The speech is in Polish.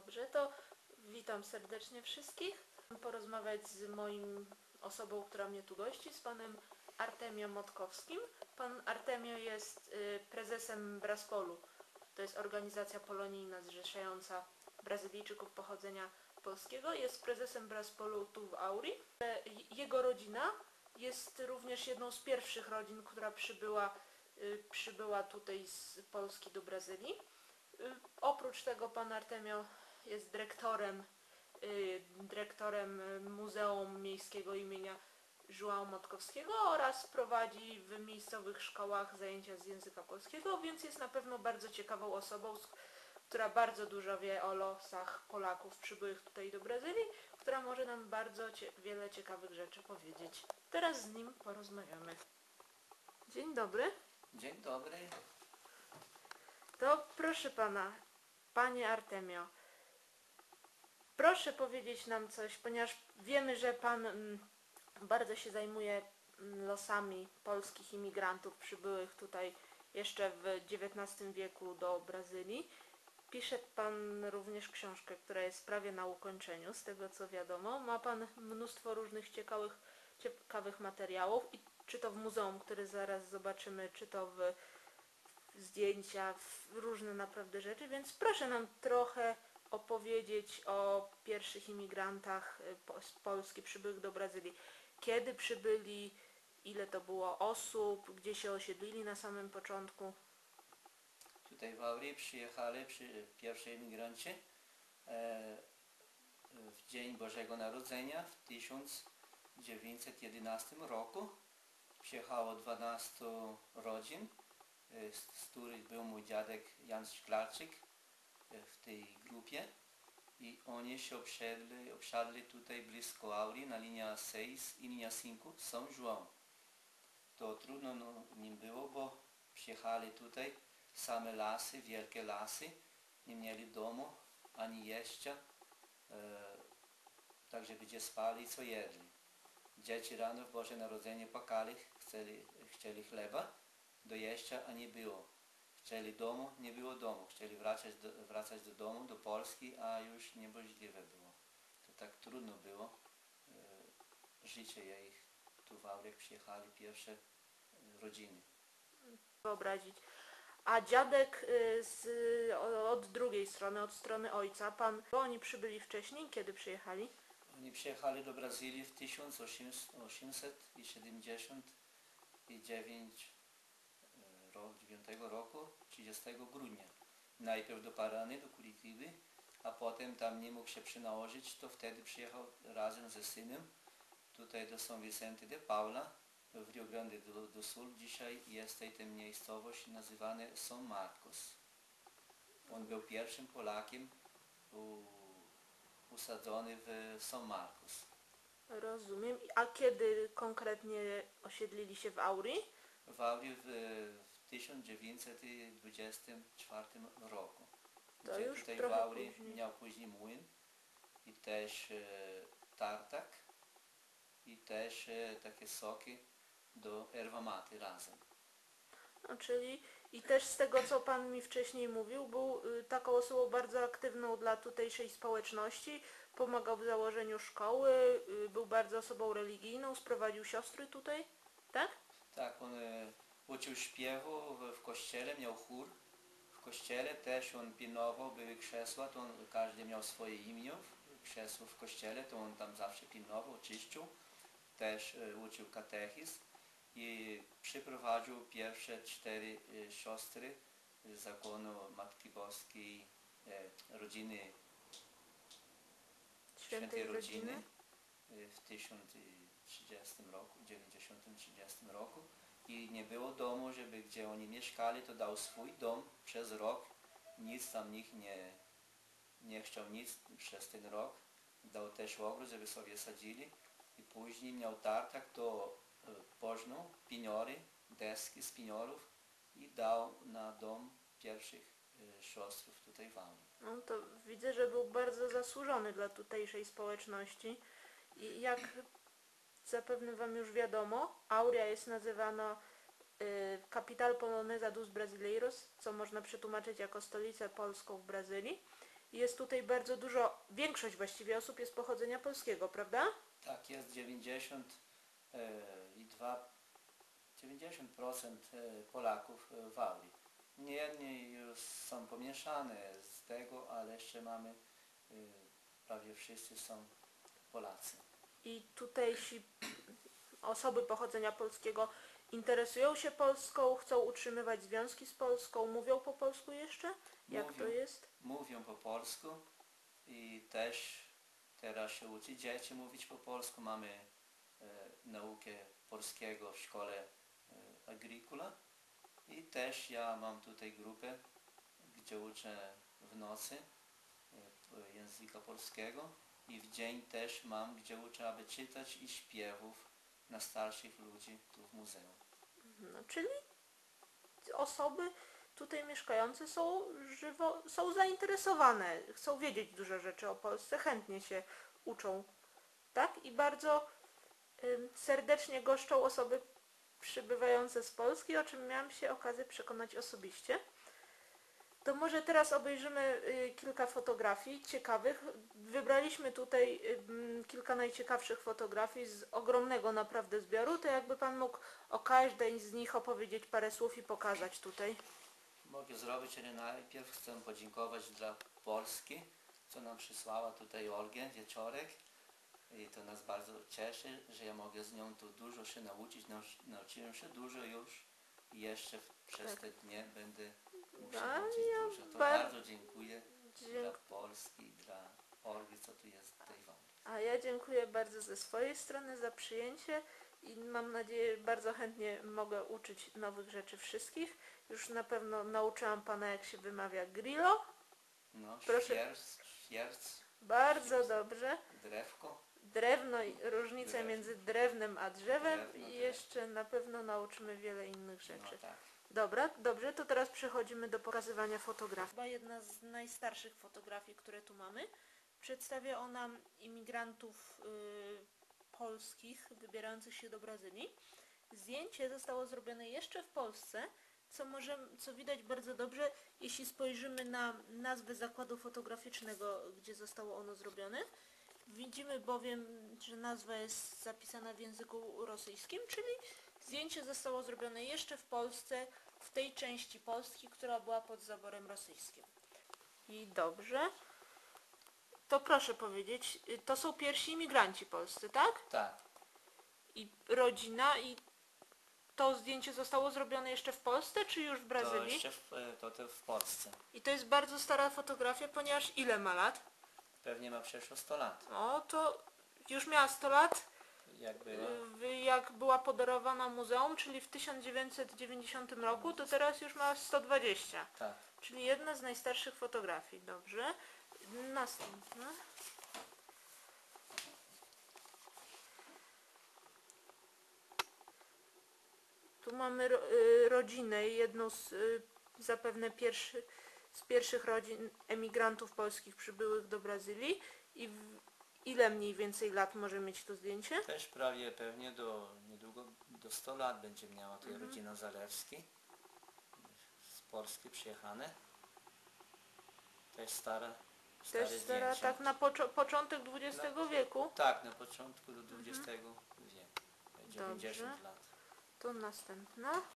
Dobrze, to witam serdecznie wszystkich. Porozmawiać z moim osobą, która mnie tu gości, z panem Artemio Motkowskim. Pan Artemio jest y, prezesem Braspolu. To jest organizacja polonijna zrzeszająca Brazylijczyków pochodzenia polskiego. Jest prezesem Braspolu tu w Auri. E, Jego rodzina jest również jedną z pierwszych rodzin, która przybyła, y, przybyła tutaj z Polski do Brazylii. Y, Oprócz tego pan Artemio jest dyrektorem, y, dyrektorem Muzeum Miejskiego imienia João Motkowskiego oraz prowadzi w miejscowych szkołach zajęcia z języka polskiego, więc jest na pewno bardzo ciekawą osobą, która bardzo dużo wie o losach Polaków przybyłych tutaj do Brazylii, która może nam bardzo cie- wiele ciekawych rzeczy powiedzieć. Teraz z nim porozmawiamy. Dzień dobry. Dzień dobry. To proszę pana, panie Artemio, proszę powiedzieć nam coś, ponieważ wiemy, że pan mm, bardzo się zajmuje mm, losami polskich imigrantów przybyłych tutaj jeszcze w XIX wieku do Brazylii. Pisze pan również książkę, która jest prawie na ukończeniu, z tego co wiadomo. Ma pan mnóstwo różnych ciekawych, ciekawych materiałów, i czy to w muzeum, który zaraz zobaczymy, czy to w zdjęcia, w różne naprawdę rzeczy, więc proszę nam trochę opowiedzieć o pierwszych imigrantach y, z Polski przybyłych do Brazylii. Kiedy przybyli, ile to było osób, gdzie się osiedlili na samym początku. Tutaj w Auri przyjechali przy pierwsi emigranci e, w Dzień Bożego Narodzenia w 1911 roku. Przyjechało 12 rodzin, e, z, których był mój dziadek Jan Szklarczyk w tej grupie. I oni się obsiedli, obsiadli tutaj blisko Auri na linia 6 i linia 5 São João. To trudno no, nim było, bo przyjechali tutaj same lasy, wielkie lasy, nie mieli domu ani jeszcze, e, także gdzie spali i co jedli. Dzieci rano w Boże Narodzenie płakali, chcieli, chcieli chleba do jeścia, a nie było. Chcieli domu, nie było domu. Chcieli wracać do, wracać do domu, do Polski, a już niemożliwe było. To tak trudno było e, życie ich tu w Aurek przyjechali pierwsze e, rodziny. Wyobrazić. A dziadek y, z, od drugiej strony, od strony ojca, pan, bo oni przybyli wcześniej, kiedy przyjechali? Oni przyjechali do Brazylii w 1879 e, rok, 9 roku, 30 grudnia. Najpierw do Parany, do Curitiby, a potem tam nie mógł się przynałożyć, to wtedy przyjechał razem ze synem tutaj do São Vicente de Paula w Rio Grande do, do Sul. Dzisiaj jest tej tę miejscowość nazywana São Marcos. On był pierwszym Polakiem u, usadzony w São Marcos. Rozumiem. A kiedy konkretnie osiedlili się w Auri? w Auri w, w 1924 roku. To gdzie już tutaj w Auri później. miał później młyn i też e, tartak i też e, takie soki do erwa mate razem. No, czyli i też z tego, co Pan mi wcześniej mówił, był y, taką osobą bardzo aktywną dla tutejszej społeczności, pomagał w założeniu szkoły, y, był bardzo osobą religijną, sprowadził siostry tutaj, tak? Tak, on e, uczył śpiewu w, kościele, miał chór. W kościele też on pilnował, były krzesła, to on, każdy miał swoje imię, krzesło w kościele, to on tam zawsze pilnował, czyścił. Też e, uczył katechizm i przyprowadził pierwsze cztery e, siostry z zakonu Matki Boskiej, e, rodziny Świętej Rodziny w 1030 roku, 90-30 roku i nie było domu, żeby gdzie oni mieszkali, to dał swój dom przez rok, nic tam nikt nie, nie chciał nic przez ten rok, dał też ogród, żeby sobie sadzili. I później miał tartak, to y, pożnął piniory, deski z piniorów i dał na dom pierwszych y, siostrów tutaj w Auli. No to widzę, że był bardzo zasłużony dla tutejszej społeczności. I jak zapewne Wam już wiadomo, Aurea jest nazywana y, Capital Polonesa dos Brasileiros, co można przetłumaczyć jako stolicę polską w Brazylii. jest tutaj bardzo dużo, większość właściwie osób jest pochodzenia polskiego, prawda? Tak jest 92 90% e, Polaków e, w Auli. Niemniej już są pomieszane z tego, ale jeszcze mamy e, prawie wszyscy są Polacy. I tutejsi osoby pochodzenia polskiego interesują się Polską, chcą utrzymywać związki z Polską, mówią po polsku jeszcze? Jak to Mówią. jest? Mówią po polsku i też teraz się uczy dzieci mówić po polsku. Mamy e, naukę polskiego w szkole e, Agricola i też ja mam tutaj grupę, gdzie uczę w nocy e, języka polskiego i w dzień też mam, gdzie uczę, aby czytać i śpiewów na starszych ludzi tu w muzeum. No, czyli osoby tutaj mieszkające są żywo, są zainteresowane, chcą wiedzieć dużo rzeczy o Polsce, chętnie się uczą, tak? I bardzo serdecznie goszczą osoby przybywające z Polski, o czym miałam się okazję przekonać osobiście. To może teraz obejrzymy y, kilka fotografii ciekawych. Wybraliśmy tutaj ym, kilka najciekawszych fotografii z ogromnego naprawdę zbioru. To jakby Pan mógł o każdej z nich opowiedzieć parę słów i pokazać tutaj. Mogę zrobić, ale najpierw chcę podziękować dla Polski, co nam przysłała tutaj Olgę Wieczorek. I to nas bardzo cieszy, że ja mogę z nią tu dużo się nauczyć. Nauczy- Nauczyłem się dużo już i jeszcze w- przez Tak. te dnie będę się nauczyć ja dużo. To bar- bardzo dziękuję dla. Polski, dla Olgi, co tu jest tutaj wam. A ja dziękuję bardzo ze swojej strony za przyjęcie i mam nadzieję, bardzo chętnie mogę uczyć nowych rzeczy wszystkich. Już na pewno nauczyłam Pana jak się wymawia grillo. No, Proszę. świerc, świerc, Bardzo dobrze. drewko. Drewno i różnica Drewno. między drewnem a drzewem Drewno, i drewno. jeszcze na pewno nauczymy wiele innych No rzeczy. tak. Dobra, dobrze, to teraz przechodzimy do pokazywania fotografii. Chyba jedna z najstarszych fotografii, które tu mamy. Przedstawia ona imigrantów y, polskich wybierających się do Brazylii. Zdjęcie zostało zrobione jeszcze w Polsce, co, może, co widać bardzo dobrze, jeśli spojrzymy na nazwę zakładu fotograficznego, gdzie zostało ono zrobione. Widzimy bowiem, że nazwa jest zapisana w języku rosyjskim, czyli zdjęcie zostało zrobione jeszcze w Polsce, w tej części Polski, która była pod zaborem rosyjskim. I dobrze. To proszę powiedzieć, y, to są pierwsi imigranci polscy, tak? Tak. I rodzina i to zdjęcie zostało zrobione jeszcze w Polsce, czy już w To Brazylii? jeszcze w, e, to, to w Polsce. I to jest bardzo stara fotografia, ponieważ ile ma lat? Pewnie ma przeszło 100 lat. No to już miała 100 lat, Jak była. y, jak była podarowana muzeum, czyli w 1990 roku, to teraz już ma 120. Tak. Czyli jedna z najstarszych fotografii, dobrze. Następna. Tu mamy ro, y, rodzinę, jedną z y, zapewne pierwszy, z pierwszych rodzin emigrantów polskich przybyłych do Brazylii. I w, ile mniej więcej lat może mieć to zdjęcie? Też prawie pewnie do niedługo do 100 lat będzie miała tutaj Mhm. rodzina Zalewski. Z Polski przyjechane. Też stara, stare Też stara, zdjęcie. tak na poczo- początek XX wieku. Tak, na początku do XX wieku. 90 Dobrze. lat. To następna.